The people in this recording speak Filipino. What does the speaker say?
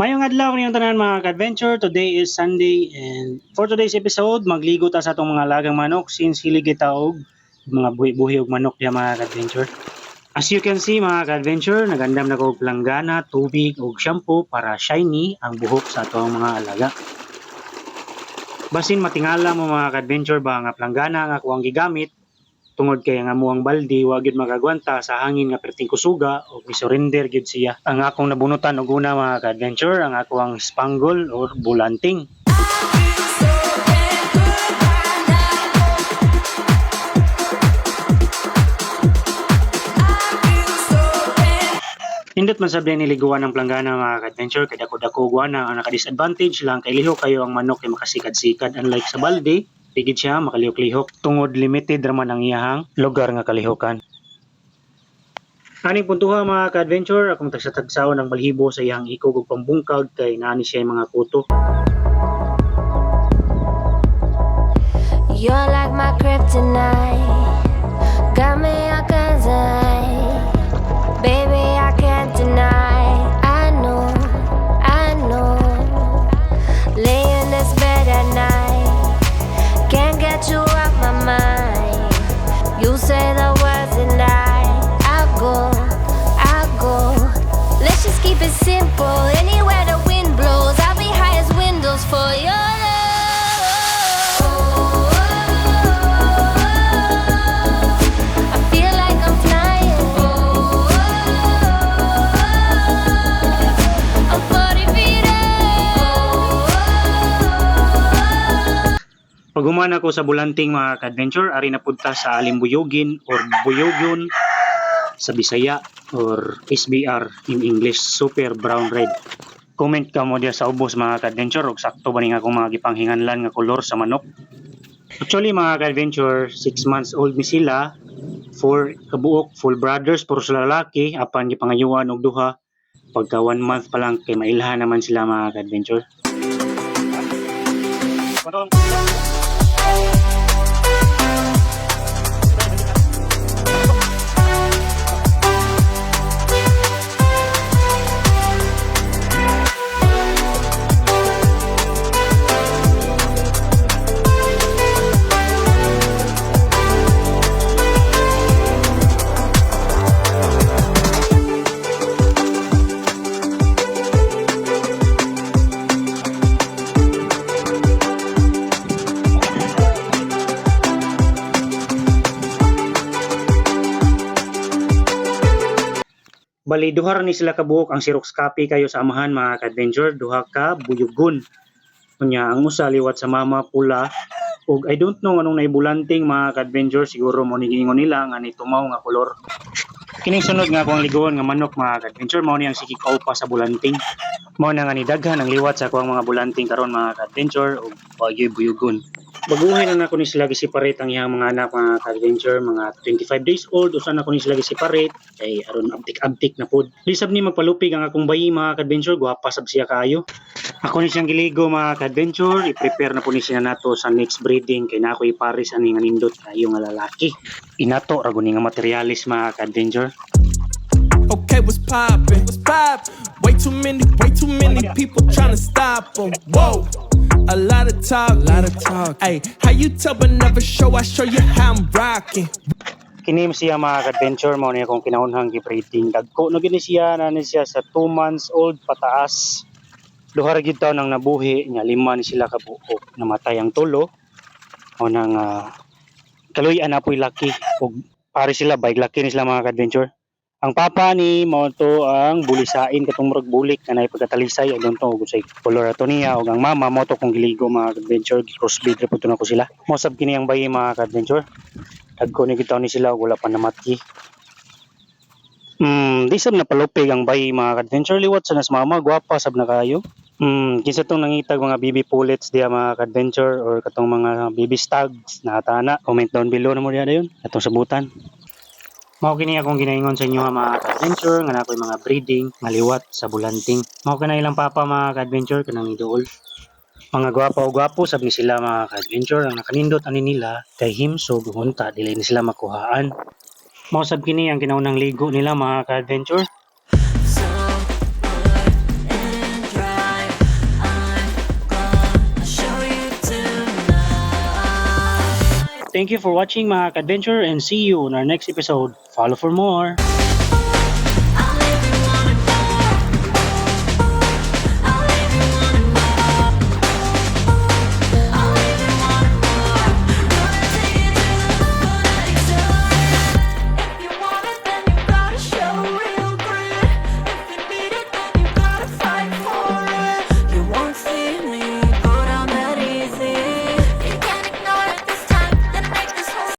Mayong adlaw niyong tanan mga ka-adventure. Today is Sunday and for today's episode, magligo ta sa atong mga lagang manok since hilig kita og mga buhi-buhi og manok ya mga ka-adventure. As you can see mga ka-adventure, nagandam na ko og planggana, tubig ug shampoo para shiny ang buhok sa atong mga alaga. Basin matingala mo mga ka-adventure ba nga planggana nga ako ang gigamit tungod kay nga muang baldi wa gyud makagwanta sa hangin nga perting kusuga o surrender gyud siya. Ang akong nabunutan og una mga ka-adventure ang ako ang spangle or bulanting. Indot man sabi niliguan ng planggana mga ka-adventure kay dako-dako guana ang naka-disadvantage lang kay liho kayo ang manok kay makasikad-sikad unlike sa balde Pigid siya makalihok-lihok tungod limited raman ang iyahang lugar nga kalihokan. Aning puntuha mga ka-adventure, akong tagsatagsaw ng balhibo sa iyang ikog ug pambungkag kay naani siya mga kuto. You're like my kryptonite. Got me a Simple. Anywhere the wind blows, I'll be high as windows for your love. I feel like I'm flying. I'm 40 feet. Pag human ako sa bulanting mga ka-adventure, ari na punta sa Alimbuyogin or Buyogyon sa Bisaya or SBR in English, Super Brown Red. Comment ka mo diya sa ubos mga ka-adventure ug sakto ba ni akong mga gipanghinganlan nga kolor sa manok. Actually mga ka-adventure, 6 months old ni sila, four kabuok, full brothers, puro sila lalaki, apan gipangayuan og duha. Pagka 1 month pa lang kay mailhan naman sila mga ka-adventure. Bali, duha ni sila kabuok ang Xerox copy kayo sa amahan mga ka-adventure, duha ka buyugon. Kunya, ang usa liwat sa mama pula ug I don't know anong naibulanting mga ka-adventure siguro mo nigingon nila nga ni tumaw nga kolor. Kining sunod nga akong ligon nga manok mga ka-adventure mao ang sikikaw pa sa bulanting. Mao na nga ni daghan ang liwat sa akong mga bulanting karon mga ka-adventure ug bagyoy buyugon. Baguhin na nako ni sila gi-separate ang iyang mga anak mga ka-adventure, mga 25 days old, usa na ko ni sila gi-separate kay aron abtik-abtik na pod. Di sab ni magpalupig ang akong bayi mga ka-adventure, gwapa sab siya kaayo. Ako ni siyang giligo mga ka-adventure, i-prepare na po ni siya nato sa next breeding kay na ako iparis ani nga nindot kayo nga lalaki. Inato ra guni nga materialis mga ka-adventure. Okay, what's poppin'? What's poppin'? Way too many, way too many people tryna stop 'em. Whoa, a lot of talk, a lot of talk. Hey, how you tell but never show? I show you how I'm rockin'. Kinim siya mga ka-adventure mo niya kung kinahunhang gi-breeding. Dagko na gini siya na ni siya sa 2 months old pataas. Duha ra gyud taon nang nabuhi nya lima ni sila kabuok namatay ang tulo. O nang uh, kaluy-an na po'y laki ug pare sila bike laki ni sila mga ka-adventure. Ang papa ni mo to ang bulisain katong murag bulik na pagkatalisay adon to ug say color ato niya ug ang mama mo to kung giligo mga ka-adventure crossbreed ra pud na ko sila. Mo sab kini ang bayi mga ka-adventure. Dagko ni kita ni sila wala pa namatki. Hmm, di sab na palupig ang bayi mga ka-adventure liwat sa nas mama gwapa sab na kayo. Hmm, kinsa tong nangitag mga baby pullets diya mga ka-adventure or katong mga baby stags na tana. Comment down below na mo diya dayon atong sabutan. Mao kini akong ginaingon sa inyo mga ka-adventure nga nakoy mga breeding nga liwat sa bulanting. Mao kana ilang papa mga ka-adventure kanang idol. Mga gwapo o gwapo sabi sila mga ka-adventure ang nakanindot ani nila kay himsog hunta dili ni sila makuhaan. Mao sab kini ang kinaunang ligo nila mga ka-adventure. Thank you for watching mga ka-adventure and see you on our next episode. Follow for more.